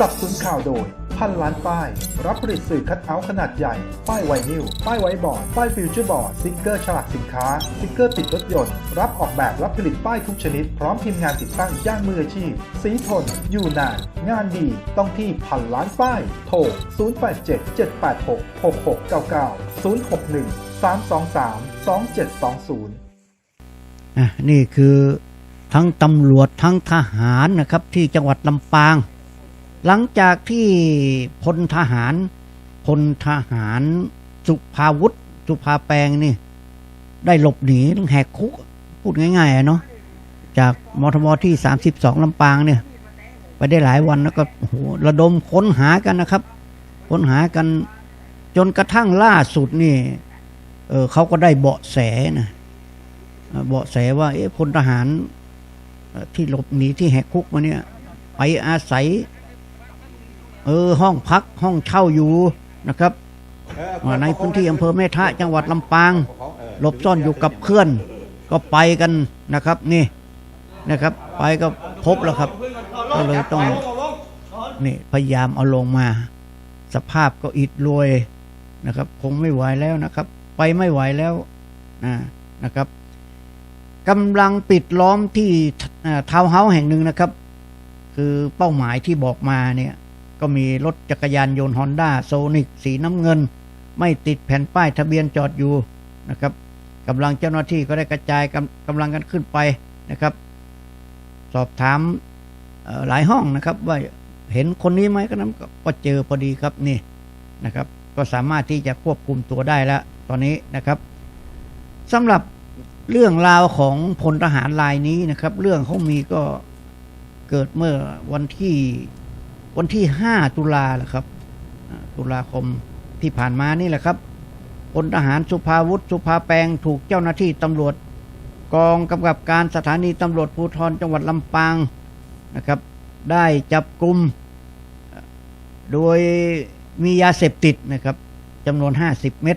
สับสนุนข่าวโดย พันล้านป้าย รับผลิตสื่อคัดเอาท์ขนาดใหญ่ ป้ายไวนิล ป้ายไวบอร์ด ป้ายฟิวเจอร์บอร์ดสติ๊กเกอร์ฉลากสินค้าสติ๊กเกอร์ติดรถยนต์ รับออกแบบรับผลิตป้ายทุกชนิด พร้อมทีมงานติดตั้งย่างมืออาชีพ สีทน อยู่นาน งานดี ต้องที่พันล้านป้าย โทร 087 786 6699 061 323 2720อะนี่คือทั้งตำรวจทั้งทหารนะครับที่จังหวัดลำปาง หลังจากที่พลทหารพลทหารสุภาวุฒิสุภาแปลงนี่ ได้หลบหนีแหกคุก พูดง่ายๆอะเนาะจากมทบที่ 32ลำปางเนี่ย ไปได้หลายวันแล้วก็โหระดมค้นหากันนะครับ ค้นหากันจนกระทั่งล่าสุดนี่เเขาก็ได้เบาะแสนะเบาะแสว่าเอ๊ะพลทหารที่หลบหนีที่แหกคุกมาเนี่ย ไปอาศัย เออห้องพักห้องเช่าอยู่นะครับอ่าในพื้นที่อำเภอแม่ทะจังหวัดลำปางหลบซ่อนอยู่กับเพื่อน ก็ไปกันนะครับนี่นะครับ ไปก็พบแล้วครับก็เลยต้องนี่พยายามเอาลงมา สภาพก็อิดรวยนะครับ คงไม่ไหวแล้วนะครับ ไปไม่ไหวแล้วอ่านะครับกำลังปิดล้อมที่ทาวน์เฮาส์แห่งหนึ่งนะครับ คือเป้าหมายที่บอกมาเนี่ย ก็มีรถจักรยานยนต์ฮอนด้าโซนิกสีน้ำเงิน ไม่ติดแผ่นป้ายทะเบียนจอดอยู่นะครับกำลังเจ้าหน้าที่ก็ได้กระจายกำกำลังกันขึ้นไปนะครับ สอบถามหลายห้องนะครับ ว่าเห็นคนนี้ไหมก็นั้นกก็เจอพอดีครับนี่นะครับ ก็สามารถที่จะควบคุมตัวได้แล้ว ตอนนี้นะครับสำหรับเรื่องราวของพลทหารรายนี้นะครับ เรื่องเขามีก็เกิดเมื่อวันที่ วันที่ห้าตุลาแหละครับ ตุลาคมที่ผ่านมานี่แหละครับพลทหารสุภาวุฒิสุภาแปงถูกเจ้าหน้าที่ตำรวจ กองกำกับการสถานีตำรวจภูธรจังหวัดลำปางนะครับ ได้จับกลุ่มโดยมียาเสพติดนะครับจำนวน 50 เม็ด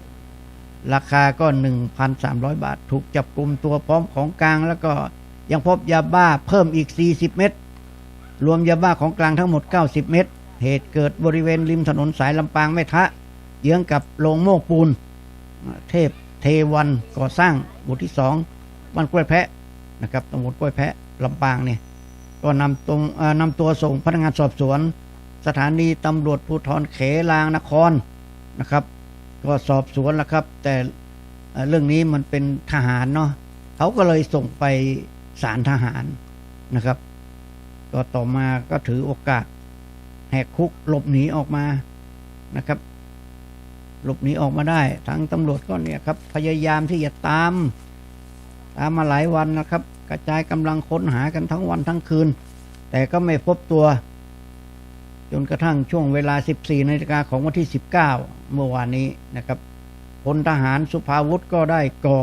ราคาก็ 1,300 บาท ถูกจับกลุ่มตัวพร้อมของกลาง แล้วก็ยังพบยาบ้าเพิ่มอีก 40 เม็ด รวมยาบ้าของกลางทั้งหมด 90 เม็ด เหตุเกิดบริเวณริมถนนสายลำปางแม่ทะ เยื้องกับโรงโม่ปูน เทพเทวันก่อสร้างหมู่ที่สองบ้านกล้วยแพะนะครับตำบลกล้วยแพะลำปางเนี่ย ก็นำตรงนำตัวส่งพนักงานสอบสวน สถานีตำรวจภูธรเขลางนครนะครับ ก็สอบสวนแล้วครับ แต่เอ่อเรื่องนี้มันเป็นทหารเนาะเขาก็เลยส่งไปศาลทหารนะครับ ก็ต่อมาก็ถือโอกาส แหกคุกหลบหนีออกมานะครับ หลบหนีออกมาได้ ทางตำรวจก็เนี่ยครับ พยายามที่จะตาม ตามมาหลายวันนะครับ กระจายกำลังค้นหากันทั้งวันทั้งคืน แต่ก็ไม่พบตัว จนกระทั่งช่วงเวลา 14นาฬิกาของวันที่ 19 เมื่อวานนี้นะครับพลทหารสุภาวุธก็ได้ก่อ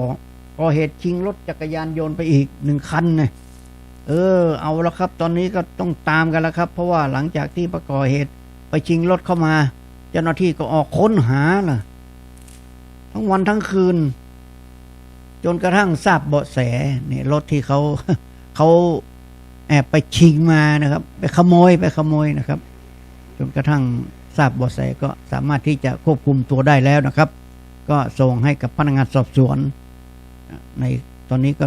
ก่อเหตุชิงรถจักรยานยนต์ไปอีกหนึ่งคันเนี่ย เออ เอาละครับ ตอนนี้ก็ต้องตามกันแล้วครับ เพราะว่าหลังจากที่ประก่อเหตุ ไปชิงรถเข้ามา เจ้าหน้าที่ก็ออกค้นหาล่ะ ทั้งวันทั้งคืน จนกระทั่งทราบเบาะแสเนี่ยรถที่เขาเขาแอบไปชิงมานะครับ ไปขโมยไปขโมยนะครับ จนกระทั่งทราบเบาะแสก็สามารถที่จะควบคุมตัวได้แล้วนะครับ ก็ส่งให้กับพนักงานสอบสวน ในตอนนี้ก็